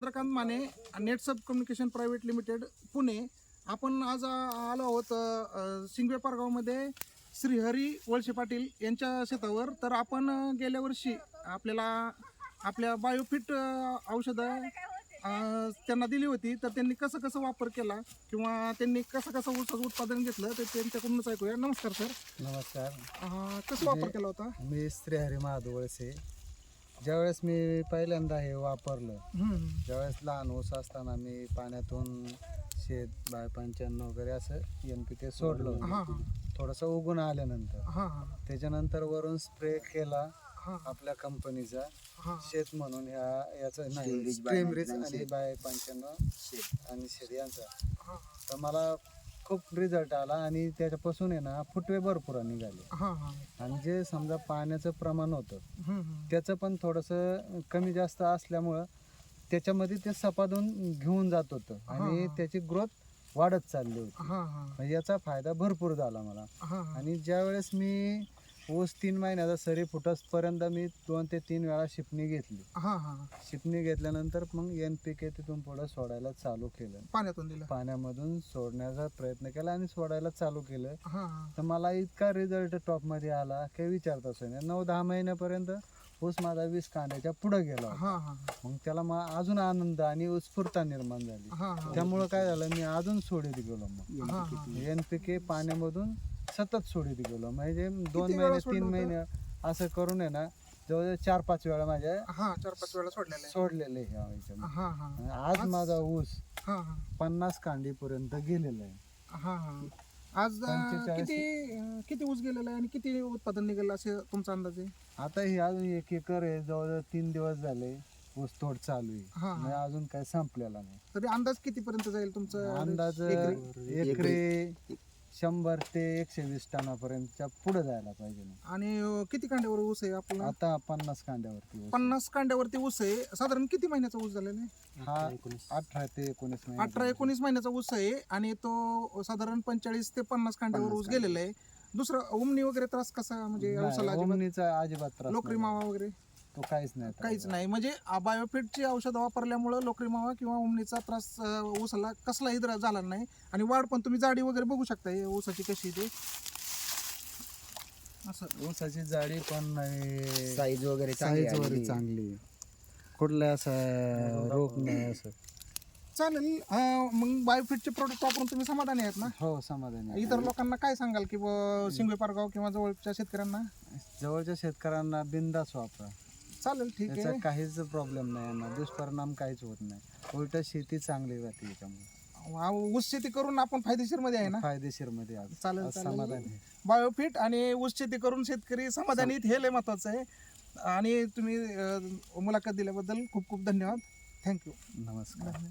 Chandrakant Mane net sub communication private limited Pune आपण आज आलो आहोत अ, सिंगवे पारगावमध्ये श्रीहरी वळसे पाटील यांच्या शेतावर. तर आपण गेल्या वर्षी आपल्याला आपल्या बायोफिट औषधं त्यांना दिली होती. तर त्यांनी कसं कसं वापर केला किंवा त्यांनी कसं कसं ऊसाचं उत्पादन घेतलं ते त्यांच्याकडूनच ऐकूया. नमस्कार सर. नमस्कार. कसं वापर केला होता? मी श्रीहरी महादवळसे ज्यावेळेस मी पहिल्यांदा हे वापरलं हम्म. ज्यावेळेस लहान ऊस असताना मी पाण्यातून शेत बाय पंच्याण्णव वगैरे असं एन पी के सोडलं हां. हां. थोडंसं उगून आल्यानंतर. हां हां. त्याच्यानंतर वरून स्प्रे केला हां. आपल्या कंपनीचा हां. शेत म्हणून ह्या याचं नाही स्ट्रीम रिच आणि बाय पंच्याण्णव आणि शेत यांचा. हां. तर मला खूप रिझल्ट आला आणि त्याच्यापासून आहे ना फुटवे भरपूर निघाले. हां हां. आणि जे समजा पाण्याचं प्रमाण होतं हम्म, हम्म. त्याचं पण थोडंसं कमी जास्त असल्यामुळं त्याच्यामध्ये ते सपादून घेऊन जात होतं आणि हा. त्याची ग्रोथ वाढत चालली होती. हां हां. म्हणजे याचा फायदा भरपूर झाला मला. हां हां. आणि ज्या वेळेस मी ऊस तीन महिन्याचा सरी फुटसपर्यंत मी दोन ते तीन वेळा शिपणी घेतली. हां हां शिपणी घेतल्यानंतर मग एन पी के तिथून पुढं सोडायला चालू केलं. पाण्यातून दिलं. पाण्यामधून सोडण्याचा प्रयत्न केला आणि सोडायला चालू केलं. हां हां. तर मला इतका रिझल्ट टॉपमध्ये आला काही विचारताच नाही. नऊ दहा महिन्यापर्यंत ऊस माझा वीस कांड्याच्या पुढे गेला होता. हां हां. मग त्याला अजून आनंद आणि उत्स्फूर्ता निर्माण झाली. हां हां. त्यामुळं काय झालं मी अजून सोडीत गेलो मग. हां हां. एन पी के पाण्यामधून सतत सोडीत गेलो. म्हणजे दोन वेळा महिने सोडलं तीन होतं? महिने असं करून आहे ना जवळजवळ चार पाच वेळा माझ्या हां चार पाच वेळा सोडलेलं आहे. सोडलेले. हां हां. आज माझा ऊस हां हां. पन्नास कांडीपर्यंत गेलेला आहे. हां हां. आज अं, 45 किती अं, किती ऊस गेलेला आहे आणि किती उत्पादन निघालं असे तुमचा अंदाज आहे? आता ही अजून एक एकर आहे जवळजवळ तीन दिवस झाले ऊस तोड चालू आहे. हां म्हणजे अजून काही संपलेला नाही. तरी अंदाज किती पर्यंत जाईल तुमचं? अंदाज एकरी? एकरी. शंभर ते एकशे वीस टनापर्यंतच्या पुढे जायला पाहिजे ना. आणि अं, किती कांड्यावर ऊस आहे आपला? आता पन्नास कांड्यावरती ऊस. पन्नास कांड्यावरती ऊस आहे. साधारण किती महिन्याचा ऊस झालेला आहे? हा अठरा ते एकोणीस महिने. अठरा एकोणीस महिन्याचा ऊस आहे आणि तो साधारण पंचेचाळीस ते पन्नास कांड्यावर ऊस गेलेला आहे. दुसरं उमणी वगैरे त्रास कसा म्हणजे नाही, ऊसाला अजिबात ओमनीचा अजिबात त्रास लोकरी नाही. मावा वगैरे? तो काहीच नाही काहीच नाही. म्हणजे बायोफिटची औषधं वापरल्यामुळं लोकरी मावा किंवा उमणीचा त्रास अं, ऊसाला कसलाही त्रास झाला नाही. आणि वाढ पण तुम्ही जाडी वगैरे बघू शकता हे ऊसाची कशी ते. असं. ऊसाची जाडी पण नाही. साईज वगैरे चांगली साईज वगैरे आलेली. चांगली. कुठला असा रोग नाही. असं. चालेल अं, मग बायोफिटचे प्रोडक्ट वापरून तुम्ही समाधानी आहेत ना? हो समाधानी आहे. इतर लोकांना काय सांगाल? की शिंगवे पारगाव किंवा जवळच्या शेतकऱ्यांना? जवळच्या शेतकऱ्यांना बिंदास वापरा. चालेल ठीक त्याचा आहे काहीच प्रॉब्लेम नाही यांना. दुष्परिणाम काहीच होत नाही. उलट शेती चांगली राहते याच्यामुळे. वा- ऊस शेती करून आपण फायदेशीरमध्ये आहे ना? फायदेशीरमध्ये आज. चालेल आज चालेल. समाधान आहे. बायोफिट आणि ऊस शेती करून शेतकरी समाधानी आहेत, हे लय महत्वाचं आहे. आणि तुम्ही अं, मुलाखत दिल्याबद्दल खूप खूप धन्यवाद. थँक्यू नमस्कार.